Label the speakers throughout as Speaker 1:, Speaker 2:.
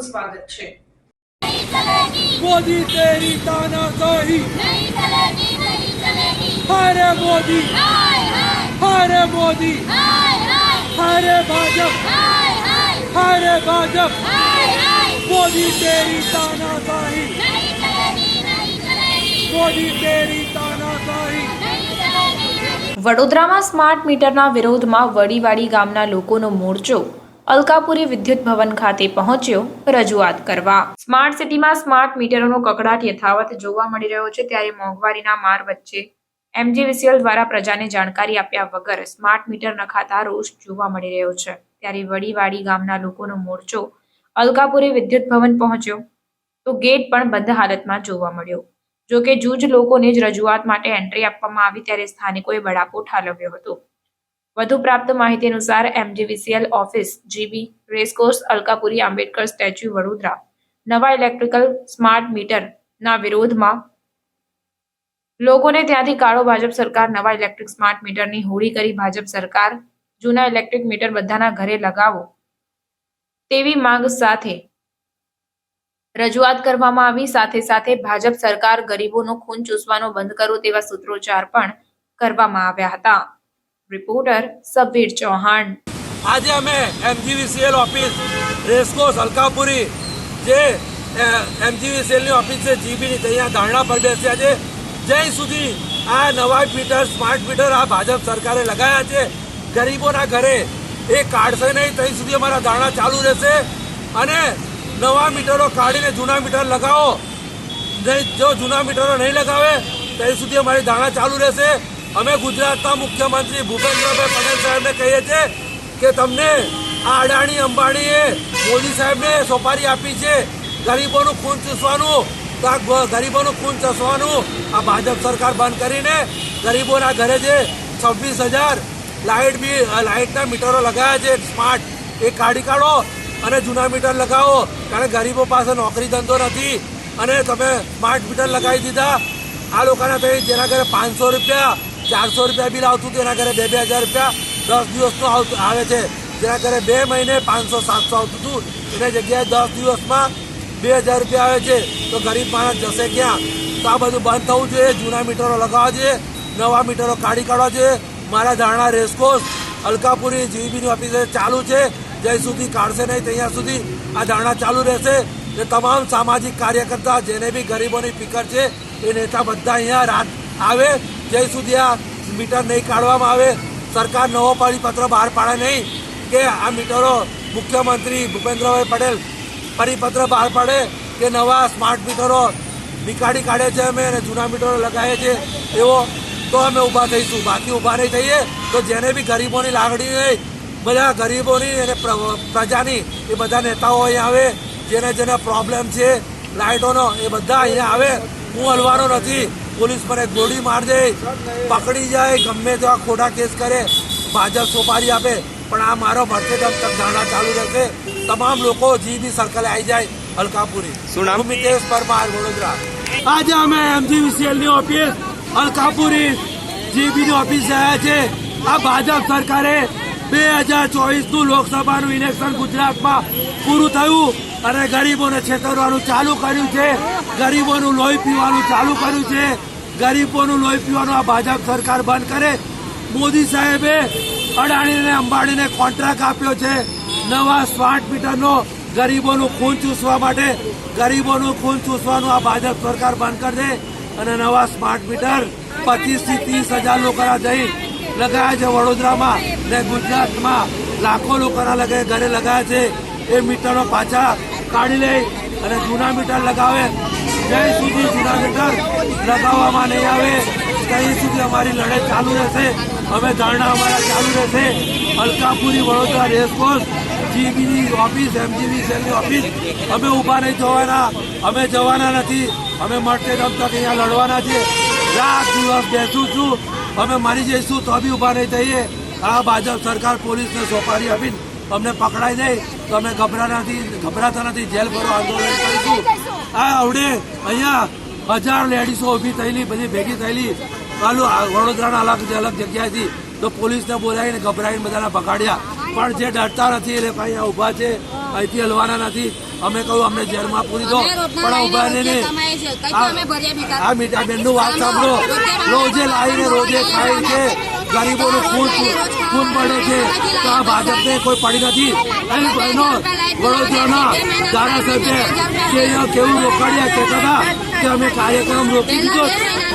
Speaker 1: આપનું સ્વાગત છે.
Speaker 2: મોદી તેરી
Speaker 3: તાનાશાહી હરે
Speaker 2: મોદી. હરે મોદી.
Speaker 3: હરે ભાજપ. હરે ભાજપ.
Speaker 2: મોદી તેરી તાનાશાહી
Speaker 3: મોદી તેરી તાનાશાહી
Speaker 1: વડોદરામાં સ્માર્ટ મીટરના વિરોધમાં વડીવાડી ગામના લોકોનો મોરચો અલકાપુરી વિદ્યુત ભવન ખાતે પહોંચ્યો રજૂઆત કરવા. સ્માર્ટ સિટીમાં સ્માર્ટ મીટરોનો કકડાટ યથાવત જોવા મળી રહ્યો છે ત્યારે મોંઘવારીના માર વચ્ચે એમજીવીસીએલ દ્વારા પ્રજાને જાણકારી આપ્યા વગર સ્માર્ટ મીટર નખાતા રોષ જોવા મળી રહ્યો છે. ત્યારે વડીવાડી ગામના લોકોનો મોરચો અલકાપુરી વિદ્યુત ભવન પહોંચ્યો તો ગેટ પણ બંધ હાલતમાં જોવા મળ્યો. જો કે જૂજ લોકોને જ રજૂઆત માટે એન્ટ્રી આપવામાં આવી ત્યારે સ્થાનિકોએ બળાપો ઠાલવ્યો હતો. વધુ પ્રાપ્ત માહિતી અનુસાર MGVCL office GB racecourse Alkapuri, Ambedkar statue, Vadodara. નવા ઇલેક્ટ્રિકલ સ્માર્ટ મીટરના વિરોધમાં લોકોને ત્યાંથી કાળો ભાજપ સરકાર, નવા ઇલેક્ટ્રિક સ્માર્ટ મીટરની હોળી કરી ભાજપ સરકાર, જૂના ઇલેક્ટ્રિક મીટર બધાના ઘરે લગાવો. તેવી માંગ સાથે રજૂઆત કરવામાં આવી. સાથે સાથે ભાજપ સરકાર ગરીબોનો ખૂન ચૂસવાનો બંધ કરો તેવા સૂત્રોચ્ચાર પણ કરવામાં આવ્યા હતા. રિપોર્ટર સબીર ચૌહાણ
Speaker 2: આજે અમે એમજીવીસીએલ ઓફિસ રેસકોર્સ અલકાપુરી જે એમજીવીસીએલની ઓફિસ છે જીબીની ત્યાં ધરણા પર બેસ્યા છે જ્યાં સુધી આ નવા મીટર સ્માર્ટ મીટર આ ભાજપ સરકારે લગાવ્યા છે ગરીબોના ઘરે એ કાઢશે નહીં ત્યાં સુધી અમારા ધરણા ચાલુ રહેશે અને નવા મીટરો કાઢીને જૂના મીટર લગાવો નહીં જો જૂના મીટરો નહીં લગાવે ત્યાં સુધી અમારી ધરણા ચાલુ રહેશે અમે ગુજરાતના મુખ્યમંત્રી ભૂપેન્દ્રભાઈ પટેલ સાહેબને કહીએ છીએ કે તમને આ અડાણી અંબાણીએ મોદી સાહેબને સોપારી આપી છે. ગરીબોનું ખૂન ચૂસવાનું ગરીબોનું ખૂન ચૂસવાનું આ ભાજપ સરકાર બંધ કરીને ગરીબોના ઘરે જે છવ્વીસ હજાર લાઇટ બી લાઇટના મીટરો લગાવ્યા છે સ્માર્ટ એ કાઢી કાઢો અને જૂના મીટર લગાવો, કારણ કે ગરીબો પાસે નોકરી ધંધો નથી અને તમે સ્માર્ટ મીટર લગાવી દીધા. આ લોકોના થઈ જેના ઘરે પાંચસો રૂપિયા ચારસો રૂપિયા બિલ આવતું તેના ઘરે બે બે હજાર રૂપિયા દસ દિવસનું આવતું આવે છે. જેના ઘરે બે મહિને પાંચસો, સાતસો આવતું હતું. એના જગ્યાએ દસ દિવસમાં બે હજાર રૂપિયા આવે છે. તો ગરીબ માણસ જશે ક્યાં? તો આ બધું બંધ થવું જોઈએ. જૂના મીટરો લગાવવા જોઈએ. નવા મીટરો કાઢી કાઢવા જોઈએ. મારા ધારણા રેસકોર્સ અલકાપુરી જીબીની ઓફિસે ચાલુ છે. જ્યાં સુધી કાઢશે નહીં, ત્યાં સુધી આ ધારણા ચાલુ રહેશે. ને તમામ સામાજિક કાર્યકર્તા, જેને બી ગરીબોની ફિકર છે, એ નેતા બધા અહીંયા રાત આવે. જ્યાં સુધી આ મીટર નહીં કાઢવામાં આવે, સરકાર નવો પરિપત્ર બહાર પાડે નહીં કે આ મીટરો મુખ્યમંત્રી ભૂપેન્દ્રભાઈ પટેલ પરિપત્ર બહાર પાડે કે નવા સ્માર્ટ મીટરો નીકાળી કાઢે છે અમે અને જૂના મીટરો લગાવીએ છીએ, એવો તો અમે ઊભા થઈશું. બાકી ઊભા નહીં થઈએ તો જેને બી ગરીબોની લાગણી હોય, બધા ગરીબોની અને પ્ર- પ્રજાની, એ બધા નેતાઓ અહીંયા આવે, જેને જેને પ્રોબ્લેમ છે, લાઇટોનો, એ બધા અહીંયા આવે. હું હલવાનો નથી. પોલીસ પર એક ગોળી માર દે પકડી જાય ગમે તેવા ખોટા કેસ કરે ભાજપ સોપારી આપે. પણ આ મારો ભરતે તક ધારણા ચાલુ રહેશે. તમામ લોકો જી બી સર્કલે આવી જાય અલકાપુરી.
Speaker 4: શું નામ?
Speaker 2: મિતેશ પરમાર વડોદરા. આજે અમે એમજીવીસીએલની ઓફિસ અલકાપુરી જીબી ની ઓફિસ આવ્યા છે. આ ભાજપ સરકારે બે હજાર ચોવીસનું લોકસભાનું ઇલેક્શન ગુજરાતમાં પૂરું થયું અને ગરીબોને છેતરવાનું ચાલુ કર્યું છે. ગરીબોનું લોહી પીવાનું ચાલુ કર્યું છે. ગરીબોનું લોહી પીવાનું આ ભાજપ સરકાર બંધ કરે. મોદી સાહેબે અડાણીને અંબાણીને કોન્ટ્રાક્ટ આપ્યો છે. નવા સ્માર્ટ મીટરનો ગરીબોનું ખૂન ચૂસવા માટે. ગરીબોનું ખૂન ચૂસવાનું આ ભાજપ સરકાર બંધ કરી દે. અને નવા સ્માર્ટ મીટર પચીસથી ત્રીસ હજાર લોકોના જઈ લગાયા છે વડોદરામાં ને ગુજરાતમાં લાખો લોકોના લગે ઘરે લગાયા છે. એ મીટરો પાછા કાઢી લે અને જૂના મીટર લગાવે. જ્યાં સુધી જૂના મીટર લગાવવામાં નહીં આવે, ત્યાં સુધી અમારી લડત ચાલુ રહેશે. અમે ધરણા અમારા ચાલુ રહેશે. અલકાપુરી વડોદરા રેસકોર્સ જીબીની ઓફિસ, એમજીબી સેલની ઓફિસ, અમે ઊભા નહીં જવાના અમે જવાના નથી. અમે મળતે રમતા અહીંયા લડવાના છીએ. રાત દિવસ બેસું છું. અમે મરી જઈશું તો બી ઊભા નહીં થઈએ. આ ભાજપ સરકાર પોલીસને સોપારી આપીને અમને પકડાઈ દે. તો અમે ગભરાનાથી ગભરાતા નથી જેલ ભરો, આંદોલન કરીશું. આ આવડે. અહીંયા હજાર લેડીઝો ઊભી થયેલી, બધી ભેગી થયેલી. ચાલુ આ વડોદરાના અલગ અલગ જગ્યાએથી તો પોલીસને બોલાવીને ગભરાઈને બધાને પકડ્યા પણ જે ડરતા નથી, એ લોકો અહીંયા ઊભા છે. અહીંથી હલવાના નથી. અમે કહ્યું અમને જેલમાં પૂરી દો. પણ ઊભા
Speaker 4: લાઈને
Speaker 2: ને
Speaker 4: રૂપિયા કમાઈએ છીએ. કંઈ તો અમે ભરીએ બી
Speaker 2: આ મીઠા બેનનું વાત સાંભળો. રોજે લાવીને રોજે ખાય છે ગરીબોનું ખૂન ખૂન પડે છે. તો આ ભાજપને કોઈ પડી નથી. અહીં બહેનો વડોદરાના ધારાસભ્ય કે કેવું રોકાડ્યા કહેતા હતા કે અમે કાર્યક્રમ રોકી દીધો.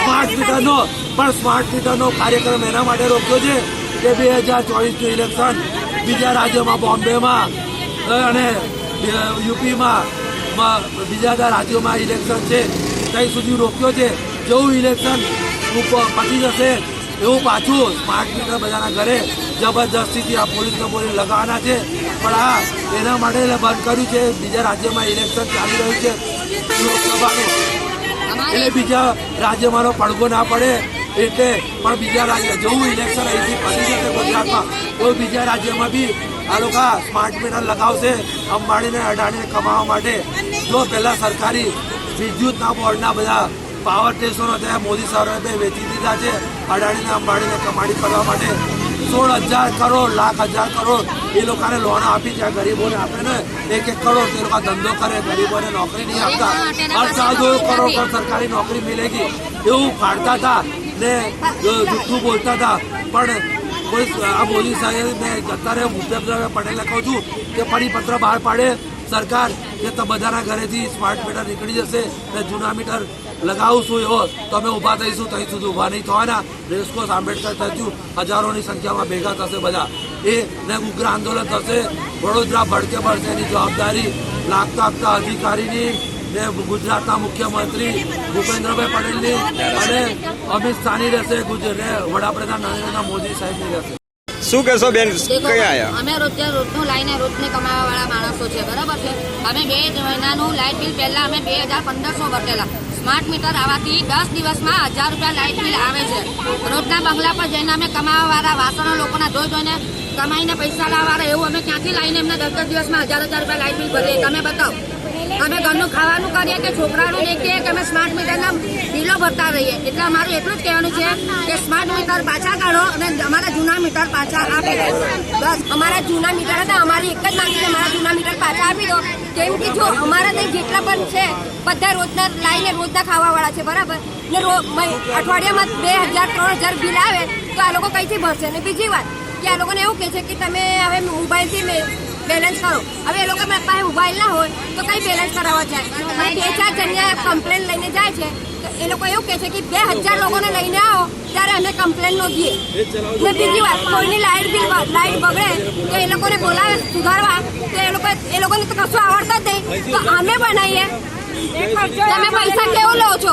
Speaker 2: સ્માર્ટ મીટરનો પણ સ્માર્ટ મીટરનો કાર્યક્રમ એના માટે રોક્યો છે કે બે હજાર ચોવીસનું ઇલેક્શન બીજા રાજ્યોમાં બોમ્બેમાં. અને યુપીમાં બીજા બધા રાજ્યોમાં ઇલેક્શન છે. ત્યાં સુધી રોક્યો છે. જેવું ઇલેક્શન પતી જશે. એવું પાછું સ્માર્ટ મીટર બધાના ઘરે જબરદસ્તીથી આ પોલીસને પોલીસ લગાવવાના છે. પણ આ એના માટે બંધ કર્યું છે. બીજા રાજ્યમાં ઇલેક્શન ચાલી રહ્યું છે. લોકસભાનું એટલે બીજા રાજ્યમાંનો પડઘો ના પડે. એટલે પણ બીજા રાજ્ય જેવું ઇલેક્શન અહીંથી પતી જશે ગુજરાતમાં. તો બીજા રાજ્યમાં બી આ લોકો સ્માર્ટ મીટર લગાવશે. અંબાણીને અડાણીને કમાવા માટે. જો પહેલાં સરકારી વિદ્યુતના બોર્ડના બધા પાવર સ્ટેશનો ત્યાં મોદી સાહેબે વેચી દીધા છે. અડાણીને અંબાણીને કમાણી કરવા માટે સોળ હજાર કરોડ લાખ હજાર કરોડ એ લોકોને લોન આપી ત્યાં ગરીબોને આપે ને. એક એક કરોડ તે લોકો ધંધો કરે ગરીબોને નોકરી નહીં આપતા. હર સાલ દો કરોડ પર સરકારી નોકરી મિલેગી. એવું ફાડતા હતા ને જુઠ્ઠું બોલતા હતા. પણ કોઈ આ મોદી સાહેબ અત્યારે ભૂપેન્દ્ર પટેલને કહું છું કે પરિપત્ર બહાર પાડે. સરકાર, કે બધાના ઘરેથી સ્માર્ટ મીટર નીકળી જશે. ને જૂના મીટર લગાવશું એવો. તો અમે ઊભા થઈશું ત્યાં સુધી ઊભા નહીં થવાના. રેસકોર્સ આંબેડકર સ્ટેચ્યુ હજારોની સંખ્યામાં ભેગા થશે બધા. એ ને ઉગ્ર આંદોલન થશે. વડોદરા ભડકે પડશે એની જવાબદારી. લાગતા આપતા અધિકારીની ને ગુજરાતના મુખ્યમંત્રી ભૂપેન્દ્રભાઈ પટેલની અને અમિત શાહની રહેશે ગુજરાત વડાપ્રધાન નરેન્દ્ર મોદી સાહેબની રહેશે.
Speaker 5: શું કહેશો બેન?
Speaker 4: અમે રોજે રોજનું લાઈને રોજને કમાવા વાળા માણસો છે બરાબર છે? અમે બે મહિનાનું લાઇટ બિલ પહેલા અમે બે હજાર પંદરસો ભરેલા સ્માર્ટ મીટર આવવાથી દસ દિવસમાં હજાર રૂપિયા લાઇટ બિલ આવે છે. રોજના બંગલા પર જઈને અમે કમાવા વાળા વાસણો લોકોના ધોઈ ધોઈને કમાઈને પૈસા લાવવા એવું અમે ક્યાંથી લાવીને એમને દસ દસ દિવસમાં હજાર હજાર રૂપિયા લાઇટ બિલ ભરીએ? તમે બતાવો. અમે ઘરનું ખાવાનું કરીએ કે છોકરાનું દેખીએ કે અમે સ્માર્ટ મીટરના બિલો ભરતા રહીએ. એટલે અમારું એટલું જ કહેવાનું છે કે સ્માર્ટ મીટર પાછા કાઢો અને અમારા જૂના મીટર પાછા આપી દો. બસ, અમારા જૂના મીટર હતા, અમારી એક જ માંગી છે અમારા જૂના મીટર પાછા આપી દો. કેમ કે જો અમારા ત્યાં જેટલા પણ છે, બધા રોજના લાઈને રોજના ખાવાવાળા છે, બરાબર? ને અઠવાડિયામાં બે હજાર, ત્રણ હજાર બિલ આવે, તો આ લોકો કઈથી ભરશે? ને બીજી વાત, કે આ લોકોને એવું કહે છે કે તમે હવે મોબાઈલથી બેલેન્સ કરો. હવે એ લોકો પાસે મોબાઈલ ના હોય તો કઈ બેલેન્સ કરાવવા જાય? બે ચાર જણ્યા કમ્પ્લેન લઈને જાય છે. તો એ લોકો એવું કહે છે કે બે હજાર લોકોને લઈને આવો, ત્યારે અમે કમ્પ્લેન નોંધીએ. ને બીજી વાત, કોઈની લાઇટ બિલ લાઇટ બગડે તો એ લોકોને બોલાવે, સુધારવા. તો એ લોકો, એ લોકોને તો કશું આવડતા જ નહીં. તો અમે બનાવીએ. તમે પૈસા કેવું લો છો?